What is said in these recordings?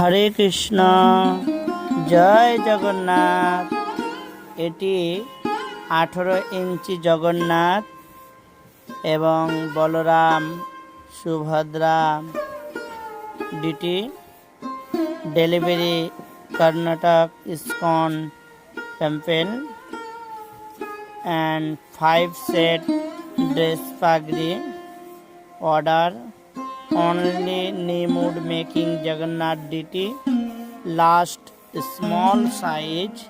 হরে কৃষ্ণ। জয় জগন্নাথ। এটি আঠেরো ইঞ্চি জগন্নাথ এবং Balaram Subhadra deity delivery Karnataka ISKCON temple and five set dress পাগড়ি order only Nimud making Jagannath dt, last small size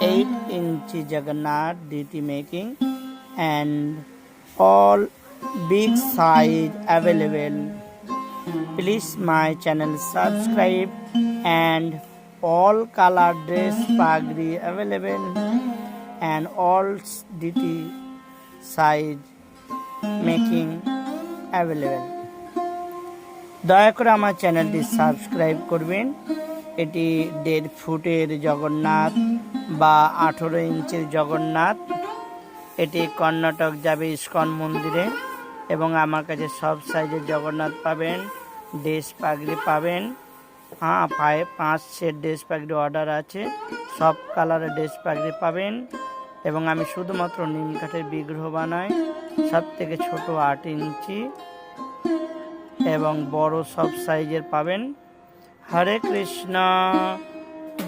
8 inch Jagannath dt making and all big size available. Please my channel subscribe and all color dress pagri available and all dt size making available. দয়া করে আমার চ্যানেলটি subscribe করবেন। এটি দেড় ফুটের জগন্নাথ বা আঠেরো ইঞ্চির জগন্নাথ। এটি কর্ণাটক যাবে ইস্কন মন্দিরে এবং আমার কাছে সব সাইজের জগন্নাথ পাবেন, ড্রেস পাগড়ি পাবেন। হ্যাঁ পায়ে পাঁচ সেট ড্রেস পাগড়ি অর্ডার আছে, সব কালারের ড্রেস পাগড়ি পাবেন এবং আমি শুধুমাত্র নিম কাঠের বিগ্রহ বানাই সব থেকে ছোট আট ইঞ্চি। এবং বড় সব সাইজের পাবেন। হরে কৃষ্ণ।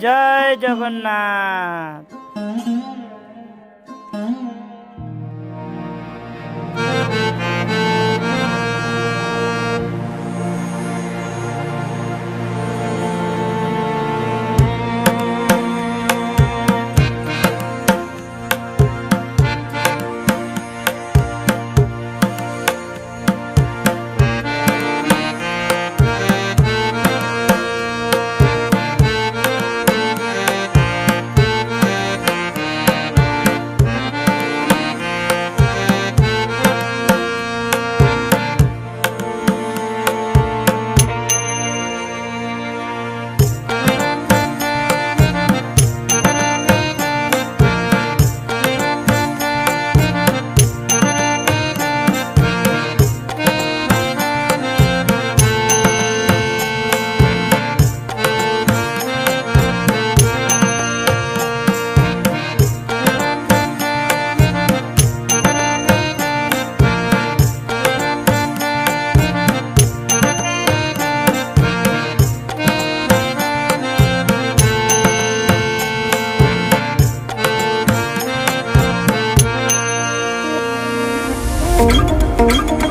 জয় জগন্নাথ। Show.